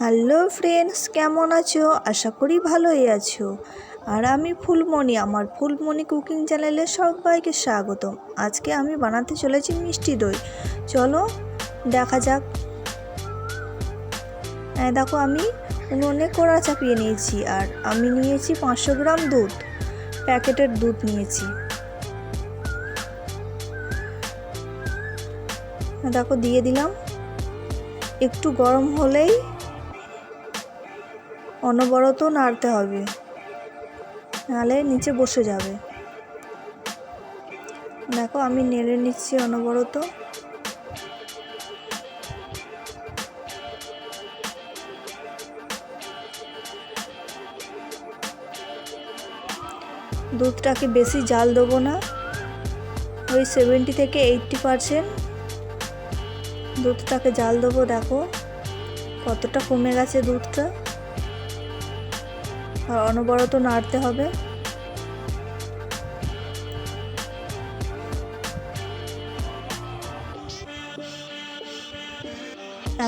Hello friends, কেমন আছো? আশা করি ভালোই আছো। আর আমি ফুলমণি, আমার ফুলমণি কুকিং চ্যানেলে সবাইকে স্বাগতম। আজকে আমি বানাতে চলেছি মিষ্টি দই। চলো, দেখা যাক। হ্যাঁ দেখো আমি উনুনে কড়া চাপিয়ে নিয়েছি আর আমি নিয়েছি পাঁচশো গ্রাম দুধ। প্যাকেটের দুধ নিয়েছি। দেখো, দিয়ে দিলাম। একটু গরম হলেই অনবরত নাড়তে হবে। নাহলে নিচে বসে যাবে। দেখো, আমি নেড়ে নিচ্ছি অনবরত। দুধটাকে বেশি জাল দেবো না। ওই সেভেন্টি থেকে এইটটি পারসেন্ট দুধটাকে জাল দেবো, দেখো। কতটা কমে গেছে দুধটা। অনবরত নাড়তে হবে।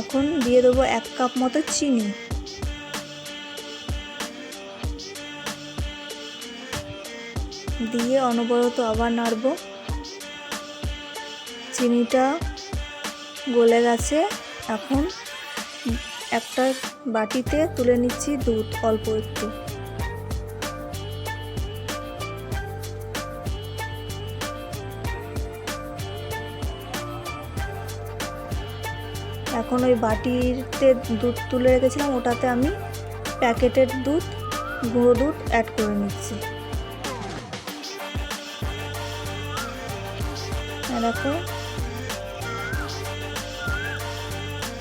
এখন দিয়ে দেবো এক কাপ মতো চিনি। দিয়ে অনবরত আবার নাড়ব। চিনিটা গলে গেছে। এখন একটা বাটিতে তুলে নিচ্ছি দুধ অল্প একটু। এখন ওই বাটিতে দুধ তুলে রেখেছিলাম, ওটাতে আমি প্যাকেটের দুধ, গুঁড়ো দুধ অ্যাড করে নিচ্ছি। দেখো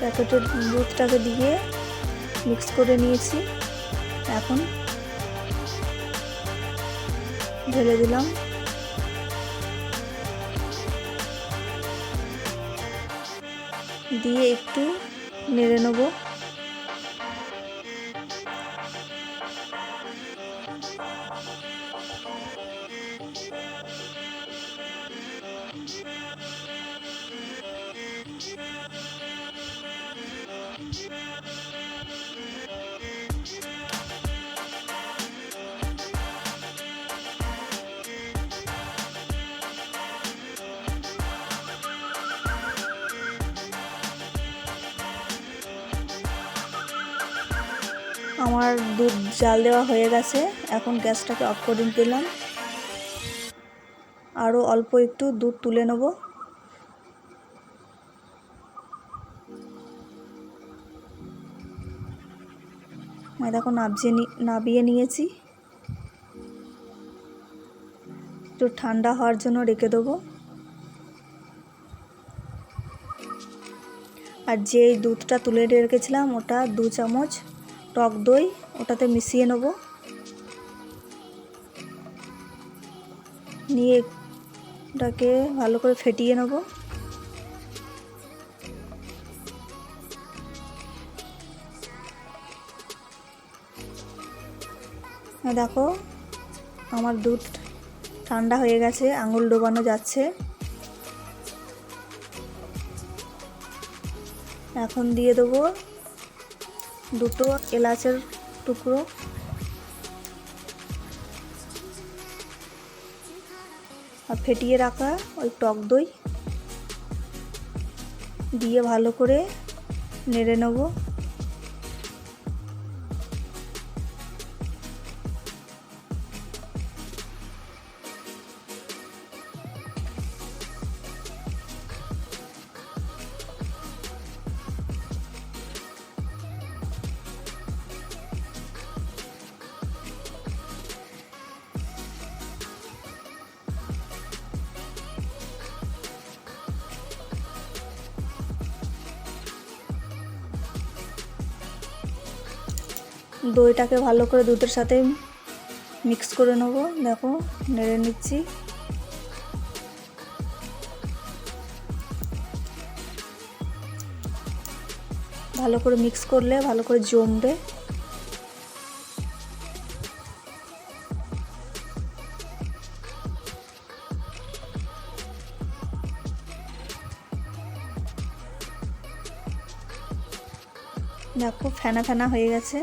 প্যাকেটের দুধটাকে দিয়ে মিক্স করে নিয়েছি। এখন ঢেলে দিলাম। দিয়ে একটু নেড়ে নেব। আমার দুধ জাল দেওয়া হয়ে গেছে। এখন গ্যাসটাকে অফ করে দিলাম। আরও অল্প একটু দুধ তুলে নেব। দেখো নাবজিয়ে নাবিয়ে নিয়েছি। একটু ঠান্ডা হওয়ার জন্য রেখে দেবো। আর যে দুধটা তুলে রেখেছিলাম, ওটা দু চামচ টক দই, ওটাতে মিশিয়ে নেব। নিয়ে ওটাকে ভালো করে ফেটিয়ে নেব। দেখো, আমার দুধ ঠান্ডা হয়ে গেছে, আঙুল ডোবানো যাচ্ছে। এখন দিয়ে দেবো দুটো এলাচের টুকরো। আর ফেটিয়ে রাখা ওই টক দই। দিয়ে ভালো করে নেড়ে নেব। দইটাকে ভালো করে দুধের সাথে মিক্স করে নেব। দেখো, নেড়ে নিচ্ছি। ভালো করে মিক্স করলে, ভালো করে জমবে। দেখো, ফেনা ফেনা হয়ে গেছে।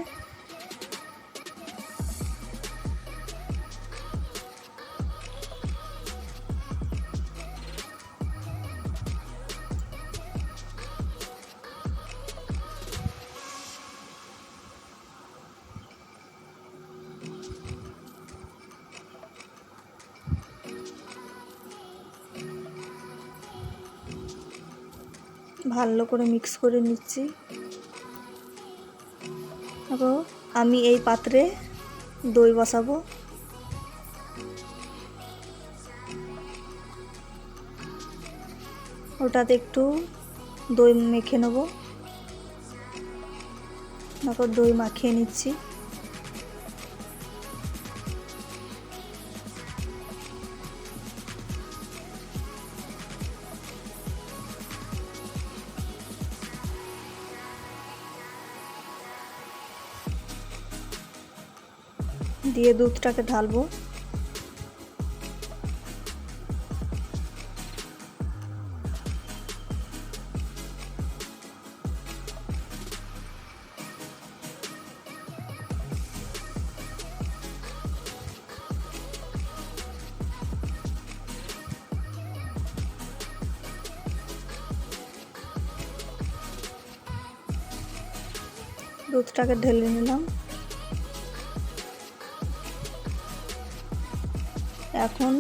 ভালো করে মিক্স করে নিচ্ছি। দেখো আমি এই পাত্রে দই বসাবো। ওটাতে একটু দই মেখে নেব। তারপর দই মাখিয়ে নিচ্ছি। দিয়ে দুধটাকে ঢালবো। দুধটাকে ঢেলে নিলাম। এখন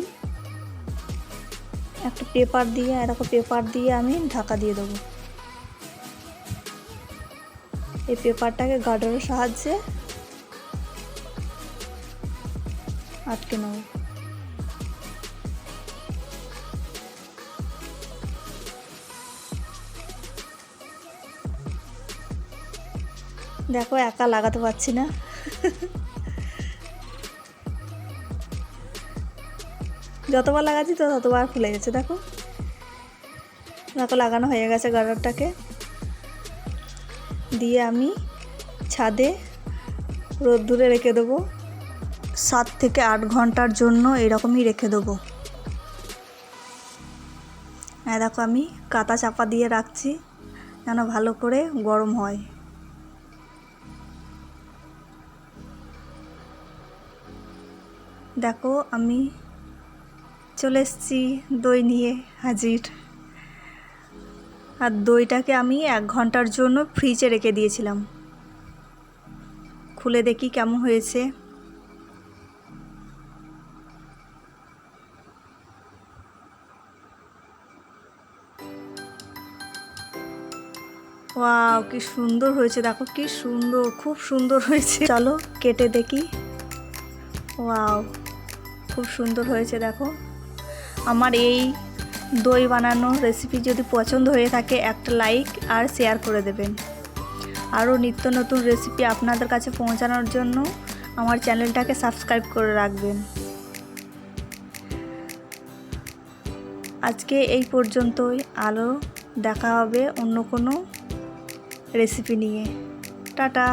একটা পেপার দিয়ে এরকম পেপার দিয়ে আমি ঢাকা দিয়ে দেবো। এই পেপারটাকে গার্ডারের সাহায্যে আটকে নেব। দেখো, একা লাগাতে পারছি না। যতবার লাগাচ্ছি তো ততবার ফুলে গেছে, দেখো। দেখো, লাগানো হয়ে গেছে গার্ডারটাকে দিয়ে আমি ছাদে রোদ্দুরে রেখে দেবো। সাত থেকে আট ঘণ্টার জন্য এরকমই রেখে দেবো। হ্যাঁ দেখো, আমি কাতা চাপা দিয়ে রাখছি, যেন ভালো করে গরম হয়। দেখো, আমি চলে এসেছি, দই নিয়ে হাজির। আর দইটাকে আমি এক ঘণ্টার জন্য ফ্রিজে রেখে দিয়েছিলাম। খুলে দেখি কেমন হয়েছে। ওয়াও, কি সুন্দর হয়েছে, দেখো কি সুন্দর, খুব সুন্দর হয়েছে। চলো কেটে দেখি। ওয়াও, খুব সুন্দর হয়েছে, দেখো। আমার এই দই বানানো রেসিপি যদি পছন্দ হয়ে থাকে, একটা লাইক আর শেয়ার করে দেবেন। আরও নিত্য নতুন রেসিপি আপনাদের কাছে পৌঁছানোর জন্য আমার চ্যানেলটাকে সাবস্ক্রাইব করে রাখবেন। আজকে এই পর্যন্তই। আলো দেখা হবে অন্য কোনো রেসিপি নিয়ে। টাটা।